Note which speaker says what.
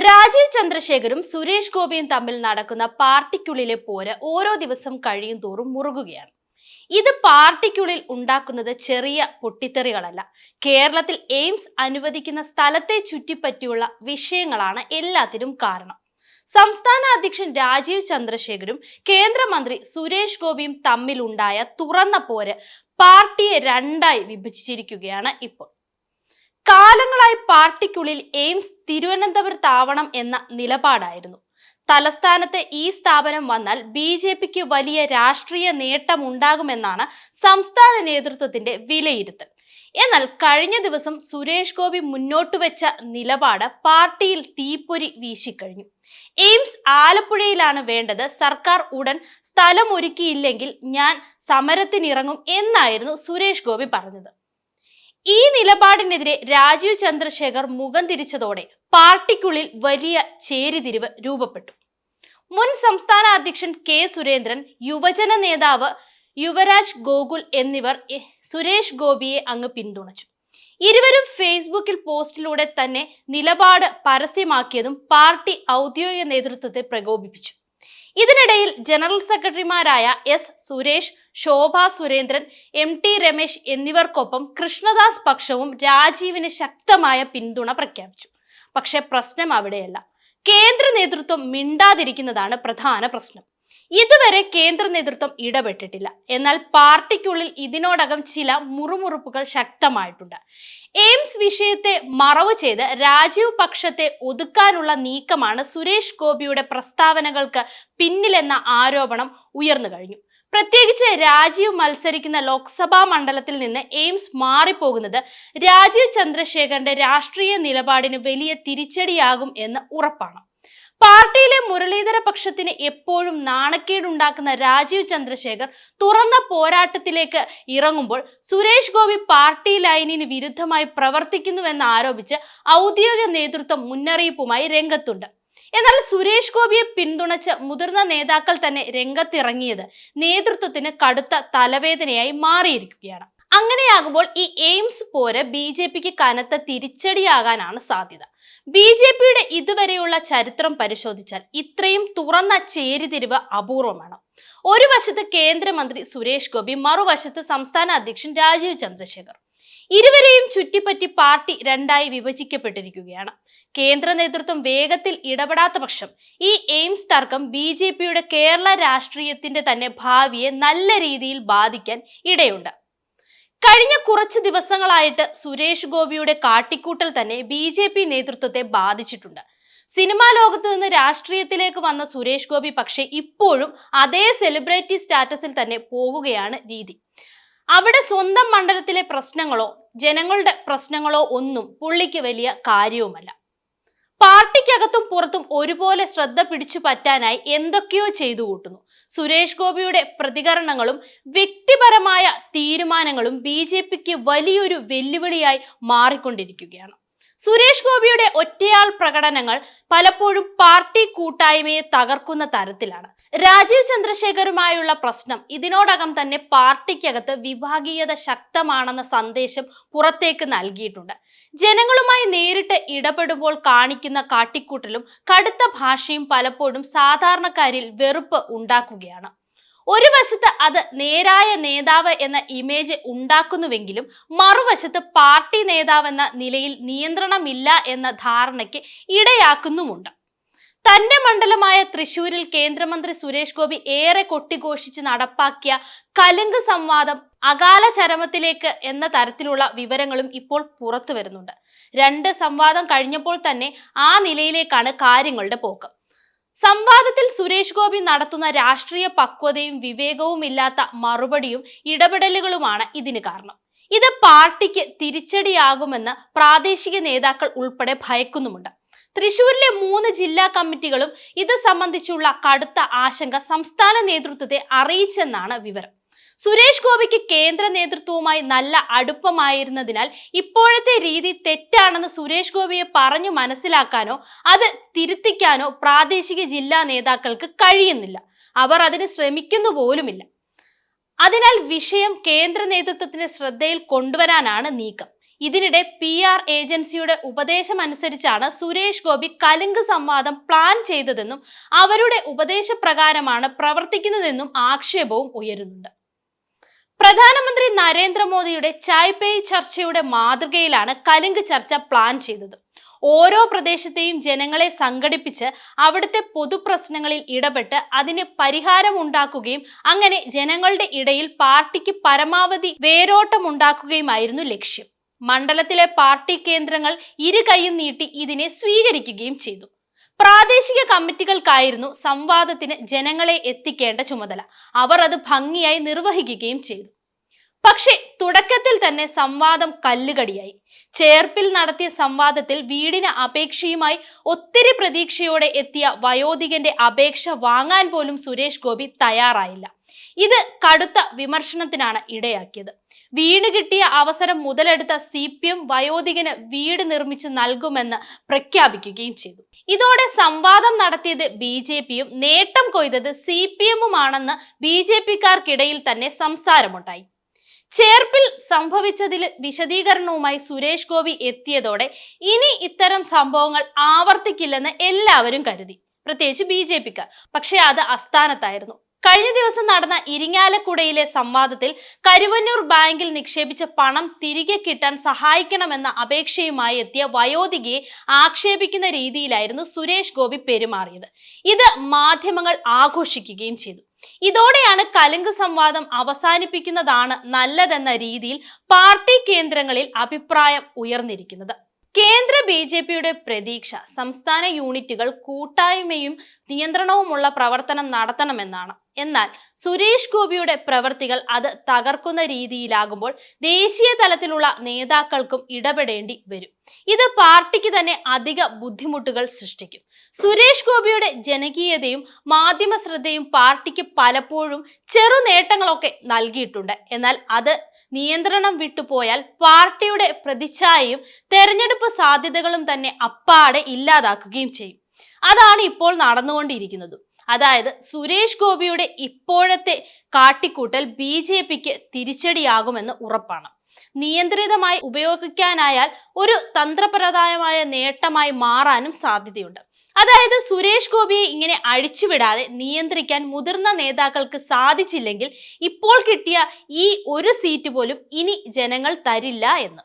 Speaker 1: രാജീവ് ചന്ദ്രശേഖരും സുരേഷ് ഗോപിയും തമ്മിൽ നടക്കുന്ന പാർട്ടിക്കുള്ളിലെ പോര് ഓരോ ദിവസം കഴിയും തോറും മുറുകുകയാണ്. ഇത് പാർട്ടിക്കുള്ളിൽ ഉണ്ടാക്കുന്നത് ചെറിയ പൊട്ടിത്തെറികളല്ല. കേരളത്തിൽ എയിംസ് അനുവദിക്കുന്ന സ്ഥലത്തെ ചുറ്റിപ്പറ്റിയുള്ള വിഷയങ്ങളാണ് എല്ലാത്തിനും കാരണം. സംസ്ഥാന അധ്യക്ഷൻ രാജീവ് ചന്ദ്രശേഖരും കേന്ദ്രമന്ത്രി സുരേഷ് ഗോപിയും തമ്മിലുണ്ടായ തുറന്ന പോര് പാർട്ടിയെ രണ്ടായി വിഭജിച്ചിരിക്കുകയാണ് ഇപ്പോൾ. കാലങ്ങളായി പാർട്ടിക്കുള്ളിൽ എയിംസ് തിരുവനന്തപുരത്താവണം എന്ന നിലപാടായിരുന്നു. തലസ്ഥാനത്ത് ഈ സ്ഥാപനം വന്നാൽ ബി ജെ പിക്ക് വലിയ രാഷ്ട്രീയ നേട്ടമുണ്ടാകുമെന്നാണ് സംസ്ഥാന നേതൃത്വത്തിന്റെ വിലയിരുത്തൽ. എന്നാൽ കഴിഞ്ഞ ദിവസം സുരേഷ് ഗോപി മുന്നോട്ട് വെച്ച നിലപാട് പാർട്ടിയിൽ തീപ്പൊരി വീശിക്കഴിഞ്ഞു. എയിംസ് ആലപ്പുഴയിലാണ് വേണ്ടത്. സർക്കാർ ഉടൻ സ്ഥലം ഒരുക്കിയില്ലെങ്കിൽ ഞാൻ സമരത്തിനിറങ്ങും എന്നായിരുന്നു സുരേഷ് ഗോപി പറഞ്ഞത്. ഈ നിലപാടിനെതിരെ രാജീവ് ചന്ദ്രശേഖർ മുഖം തിരിച്ചതോടെ പാർട്ടിക്കുള്ളിൽ വലിയ ചേരിതിരിവ് രൂപപ്പെട്ടു. മുൻ സംസ്ഥാന അധ്യക്ഷൻ കെ സുരേന്ദ്രൻ യുവജന നേതാവ് യുവരാജ് ഗോകുൽ എന്നിവർ സുരേഷ് ഗോപിയെ അങ്ങ് പിന്തുണച്ചു. ഇരുവരും ഫേസ്ബുക്കിൽ പോസ്റ്റിലൂടെ തന്നെ നിലപാട് പരസ്യമാക്കിയതും പാർട്ടി ഔദ്യോഗിക നേതൃത്വത്തെ പ്രകോപിപ്പിച്ചു. ഇതിനിടയിൽ ജനറൽ സെക്രട്ടറിമാരായ S Suresh Shobha Surendran M T Ramesh എന്നിവർക്കൊപ്പം കൃഷ്ണദാസ് പക്ഷവും രാജീവിന് ശക്തമായ പിന്തുണ പ്രഖ്യാപിച്ചു. പക്ഷെ പ്രശ്നം അവിടെയല്ല. കേന്ദ്ര നേതൃത്വം മിണ്ടാതിരിക്കുന്നതാണ് പ്രധാന പ്രശ്നം. ഇതുവരെ കേന്ദ്ര നേതൃത്വം ഇടപെട്ടിട്ടില്ല. എന്നാൽ പാർട്ടിക്കുള്ളിൽ ഇതിനോടകം ചില മുറുമുറുപ്പുകൾ ശക്തമായിട്ടുണ്ട്. എയിംസ് വിഷയത്തെ മറവ് ചെയ്ത് രാജീവ് പക്ഷത്തെ ഒതുക്കാനുള്ള നീക്കമാണ് സുരേഷ് ഗോപിയുടെ പ്രസ്താവനകൾക്ക് പിന്നിലെന്ന ആരോപണം ഉയർന്നു കഴിഞ്ഞു. പ്രത്യേകിച്ച് രാജീവ് മത്സരിക്കുന്ന ലോക്സഭാ മണ്ഡലത്തിൽ നിന്ന് എയിംസ് മാറിപ്പോകുന്നത് രാജീവ് ചന്ദ്രശേഖരന്റെ രാഷ്ട്രീയ നിലപാടിന് വലിയ തിരിച്ചടിയാകും എന്ന് ഉറപ്പാണ്. പാർട്ടിയിലെ മുരളീധര പക്ഷത്തിന് എപ്പോഴും നാണക്കേടുണ്ടാക്കുന്ന രാജീവ് ചന്ദ്രശേഖർ തുറന്ന പോരാട്ടത്തിലേക്ക് ഇറങ്ങുമ്പോൾ സുരേഷ് ഗോപി പാർട്ടി ലൈനിന് വിരുദ്ധമായി പ്രവർത്തിക്കുന്നുവെന്ന് ആരോപിച്ച് ഔദ്യോഗിക നേതൃത്വം മുന്നറിയിപ്പുമായി രംഗത്തുണ്ട്. എന്നാൽ സുരേഷ് ഗോപിയെ പിന്തുണച്ച് മുതിർന്ന നേതാക്കൾ തന്നെ രംഗത്തിറങ്ങിയത് നേതൃത്വത്തിന് കടുത്ത തലവേദനയായി മാറിയിരിക്കുകയാണ്. അങ്ങനെയാകുമ്പോൾ ഈ എയിംസ് പോര് ബി ജെ പിക്ക് കനത്ത തിരിച്ചടിയാകാനാണ് സാധ്യത. ബി ജെ പിയുടെ ഇതുവരെയുള്ള ചരിത്രം പരിശോധിച്ചാൽ ഇത്രയും തുറന്ന ചേരിതിരിവ് അപൂർവമാണ്. ഒരു വശത്ത് കേന്ദ്രമന്ത്രി സുരേഷ് ഗോപി മറുവശത്ത് സംസ്ഥാന അധ്യക്ഷൻ രാജീവ് ചന്ദ്രശേഖർ. ഇരുവരെയും ചുറ്റിപ്പറ്റി പാർട്ടി രണ്ടായി വിഭജിക്കപ്പെട്ടിരിക്കുകയാണ്. കേന്ദ്ര നേതൃത്വം വേഗത്തിൽ ഇടപെടാത്ത പക്ഷം ഈ എയിംസ് തർക്കം ബി ജെ പിയുടെ കേരള രാഷ്ട്രീയത്തിന്റെ തന്നെ ഭാവിയെ നല്ല രീതിയിൽ ബാധിക്കാൻ ഇടയുണ്ട്. കഴിഞ്ഞ കുറച്ച് ദിവസങ്ങളായിട്ട് സുരേഷ് ഗോപിയുടെ കാട്ടിക്കൂട്ടൽ തന്നെ ബി ജെ പി നേതൃത്വത്തെ ബാധിച്ചിട്ടുണ്ട്. സിനിമാ ലോകത്ത് നിന്ന് രാഷ്ട്രീയത്തിലേക്ക് വന്ന സുരേഷ് ഗോപി പക്ഷേ ഇപ്പോഴും അതേ സെലിബ്രിറ്റി സ്റ്റാറ്റസിൽ തന്നെ പോകുകയാണ് രീതി. അവിടെ സ്വന്തം മണ്ഡലത്തിലെ പ്രശ്നങ്ങളോ ജനങ്ങളുടെ പ്രശ്നങ്ങളോ ഒന്നും പുള്ളിക്ക് വലിയ കാര്യവുമല്ല. പാർട്ടിക്കകത്തും പുറത്തും ഒരുപോലെ ശ്രദ്ധ പിടിച്ചു പറ്റാനായി എന്തൊക്കെയോ ചെയ്തു കൂട്ടുന്നു. സുരേഷ് ഗോപിയുടെ പ്രതികരണങ്ങളും വ്യക്തിപരമായ തീരുമാനങ്ങളും ബി ജെ പിക്ക് വലിയൊരു വെല്ലുവിളിയായി മാറിക്കൊണ്ടിരിക്കുകയാണ്. സുരേഷ് ഗോപിയുടെ ഒറ്റയാൾ പ്രകടനങ്ങൾ പലപ്പോഴും പാർട്ടി കൂട്ടായ്മയെ തകർക്കുന്ന തരത്തിലാണ്. രാജീവ് ചന്ദ്രശേഖരുമായുള്ള പ്രശ്നം ഇതിനോടകം തന്നെ പാർട്ടിക്കകത്ത് വിഭാഗീയത ശക്തമാണെന്ന സന്ദേശം പുറത്തേക്ക് നൽകിയിട്ടുണ്ട്. ജനങ്ങളുമായി നേരിട്ട് ഇടപെടുമ്പോൾ കാണിക്കുന്ന കാട്ടിക്കൂട്ടലും കടുത്ത ഭാഷയും പലപ്പോഴും സാധാരണക്കാരിൽ വെറുപ്പ് ഉണ്ടാക്കുകയാണ്. ഒരു വശത്ത് അത് നേരായ നേതാവ് എന്ന ഇമേജ് ഉണ്ടാക്കുന്നുവെങ്കിലും മറുവശത്ത് പാർട്ടി നേതാവെന്ന നിലയിൽ നിയന്ത്രണമില്ല എന്ന ധാരണയ്ക്ക് ഇടയാക്കുന്നുമുണ്ട്. തന്റെ മണ്ഡലമായ തൃശൂരിൽ കേന്ദ്രമന്ത്രി സുരേഷ് ഗോപി ഏറെ കൊട്ടിഘോഷിച്ച് നടപ്പാക്കിയ കലുങ്ക് സംവാദം അകാല ചരമത്തിലേക്ക് എന്ന തരത്തിലുള്ള വിവരങ്ങളും ഇപ്പോൾ പുറത്തു വരുന്നുണ്ട്. രണ്ട് സംവാദം കഴിഞ്ഞപ്പോൾ തന്നെ ആ നിലയിലേക്കാണ് കാര്യങ്ങളുടെ പോക്ക്. സംവാദത്തിൽ സുരേഷ് ഗോപി നടത്തുന്ന രാഷ്ട്രീയ പക്വതയും വിവേകവും ഇല്ലാത്ത മറുപടിയും ഇടപെടലുകളുമാണ് ഇതിന് കാരണം. ഇത് പാർട്ടിക്ക് തിരിച്ചടിയാകുമെന്ന് പ്രാദേശിക നേതാക്കൾ ഉൾപ്പെടെ ഭയക്കുന്നുമുണ്ട്. തൃശൂരിലെ മൂന്ന് ജില്ലാ കമ്മിറ്റികളും ഇത് സംബന്ധിച്ചുള്ള കടുത്ത ആശങ്ക സംസ്ഥാന നേതൃത്വത്തെ അറിയിച്ചെന്നാണ് വിവരം. സുരേഷ് ഗോപിക്ക് കേന്ദ്ര നേതൃത്വവുമായി നല്ല അടുപ്പമായിരുന്നതിനാൽ ഇപ്പോഴത്തെ രീതി തെറ്റാണെന്ന് സുരേഷ് ഗോപിയെ പറഞ്ഞു മനസ്സിലാക്കാനോ അത് തിരുത്തിക്കാനോ പ്രാദേശിക ജില്ലാ നേതാക്കൾക്ക് കഴിയുന്നില്ല. അവർ അതിന് ശ്രമിക്കുന്നു പോലുമില്ല. അതിനാൽ വിഷയം കേന്ദ്ര നേതൃത്വത്തിന്റെ ശ്രദ്ധയിൽ കൊണ്ടുവരാനാണ് നീക്കം. ഇതിനിടെ പി ആർ ഏജൻസിയുടെ ഉപദേശമനുസരിച്ചാണ് സുരേഷ് ഗോപി കലുങ്ക് സംവാദം പ്ലാൻ ചെയ്തതെന്നും അവരുടെ ഉപദേശപ്രകാരമാണ് പ്രവർത്തിക്കുന്നതെന്നും ആക്ഷേപവും ഉയരുന്നുണ്ട്. പ്രധാനമന്ത്രി നരേന്ദ്രമോദിയുടെ ചായ് പേയ് ചർച്ചയുടെ മാതൃകയിലാണ് കലുങ്ക് ചർച്ച പ്ലാൻ ചെയ്തത്. ഓരോ പ്രദേശത്തെയും ജനങ്ങളെ സംഘടിപ്പിച്ച് അവിടുത്തെ പൊതുപ്രശ്നങ്ങളിൽ ഇടപെട്ട് അതിന് പരിഹാരം ഉണ്ടാക്കുകയും അങ്ങനെ ജനങ്ങളുടെ ഇടയിൽ പാർട്ടിക്ക് പരമാവധി വേരോട്ടമുണ്ടാക്കുകയുമായിരുന്നു ലക്ഷ്യം. മണ്ഡലത്തിലെ പാർട്ടി കേന്ദ്രങ്ങൾ ഇരു കൈയും നീട്ടി ഇതിനെ സ്വീകരിക്കുകയും ചെയ്തു. പ്രാദേശിക കമ്മിറ്റികൾക്കായിരുന്നു സംവാദത്തിന് ജനങ്ങളെ എത്തിക്കേണ്ട ചുമതല. അവർ അത് ഭംഗിയായി നിർവഹിക്കുകയും ചെയ്തു. പക്ഷേ തുടക്കത്തിൽ തന്നെ സംവാദം കല്ലുകടിയായി. ചേർപ്പിൽ നടത്തിയ സംവാദത്തിൽ വീടിന് അപേക്ഷയുമായി ഒത്തിരി പ്രതീക്ഷയോടെ എത്തിയ വയോധികന്റെ അപേക്ഷ വാങ്ങാൻ പോലും സുരേഷ് ഗോപി തയ്യാറായില്ല. ഇത് കടുത്ത വിമർശനത്തിനാണ് ഇടയാക്കിയത്. വീട് കിട്ടിയ അവസരം മുതലെടുത്ത സി പി എം വയോധികന് വീട് നിർമ്മിച്ച് നൽകുമെന്ന് പ്രഖ്യാപിക്കുകയും ചെയ്തു. ഇതോടെ സംവാദം നടത്തിയത് ബി ജെ പിയും നേട്ടം കൊയ്തത് സി പി എമ്മുമാണെന്ന് ബി ജെ പിക്കാർക്കിടയിൽ തന്നെ സംസാരമുണ്ടായി. ചേർപ്പിൽ സംഭവിച്ചതിൽ വിശദീകരണവുമായി സുരേഷ് ഗോപി എത്തിയതോടെ ഇനി ഇത്തരം സംഭവങ്ങൾ ആവർത്തിക്കില്ലെന്ന് എല്ലാവരും കരുതി. പ്രത്യേകിച്ച് ബി ജെ പിക്കാർ. പക്ഷേ അത് അസ്ഥാനത്തായിരുന്നു. കഴിഞ്ഞ ദിവസം നടന്ന ഇരിങ്ങാലക്കുടയിലെ സംവാദത്തിൽ കരുവന്നൂർ ബാങ്കിൽ നിക്ഷേപിച്ച പണം തിരികെ കിട്ടാൻ സഹായിക്കണമെന്ന അപേക്ഷയുമായി എത്തിയ വയോധികയെ ആക്ഷേപിക്കുന്ന രീതിയിലായിരുന്നു സുരേഷ് ഗോപി പെരുമാറിയത്. ഇത് മാധ്യമങ്ങൾ ആഘോഷിക്കുകയും ചെയ്തു. ഇതോടെയാണ് കലുങ്ക് സംവാദം അവസാനിപ്പിക്കുന്നതാണ് നല്ലതെന്ന രീതിയിൽ പാർട്ടി കേന്ദ്രങ്ങളിൽ അഭിപ്രായം ഉയർന്നിരിക്കുന്നത്. കേന്ദ്ര ബി ജെ പിയുടെ പ്രതീക്ഷ സംസ്ഥാന യൂണിറ്റുകൾ കൂട്ടായ്മയും നിയന്ത്രണവുമുള്ള പ്രവർത്തനം നടത്തണമെന്നാണ്. എന്നാൽ സുരേഷ് ഗോപിയുടെ പ്രവൃത്തികൾ അത് തകർക്കുന്ന രീതിയിലാകുമ്പോൾ ദേശീയ തലത്തിലുള്ള നേതാക്കൾക്കും ഇടപെടേണ്ടി വരും. ഇത് പാർട്ടിക്ക് തന്നെ അധിക ബുദ്ധിമുട്ടുകൾ സൃഷ്ടിക്കും. സുരേഷ് ഗോപിയുടെ ജനകീയതയും മാധ്യമ ശ്രദ്ധയും പാർട്ടിക്ക് പലപ്പോഴും ചെറു നേട്ടങ്ങളൊക്കെ നൽകിയിട്ടുണ്ട്. എന്നാൽ അത് നിയന്ത്രണം വിട്ടുപോയാൽ പാർട്ടിയുടെ പ്രതിച്ഛായയും തെരഞ്ഞെടുപ്പ് സാധ്യതകളും തന്നെ അപ്പാടെ ഇല്ലാതാക്കുകയും ചെയ്യും. അതാണ് ഇപ്പോൾ നടന്നുകൊണ്ടിരിക്കുന്നത്. അതായത് സുരേഷ് ഗോപിയുടെ ഇപ്പോഴത്തെ കാട്ടിക്കൂട്ടൽ ബി ജെ പിക്ക് തിരിച്ചടിയാകുമെന്ന് ഉറപ്പാണ്. നിയന്ത്രിതമായി ഉപയോഗിക്കാനായാൽ ഒരു തന്ത്രപരമായ നേട്ടമായി മാറാനും സാധ്യതയുണ്ട്. അതായത് സുരേഷ് ഗോപിയെ ഇങ്ങനെ അഴിച്ചുവിടാതെ നിയന്ത്രിക്കാൻ മുതിർന്ന നേതാക്കൾക്ക് സാധിച്ചില്ലെങ്കിൽ ഇപ്പോൾ കിട്ടിയ ഈ ഒരു സീറ്റ് പോലും ഇനി ജനങ്ങൾ തരില്ല എന്ന്.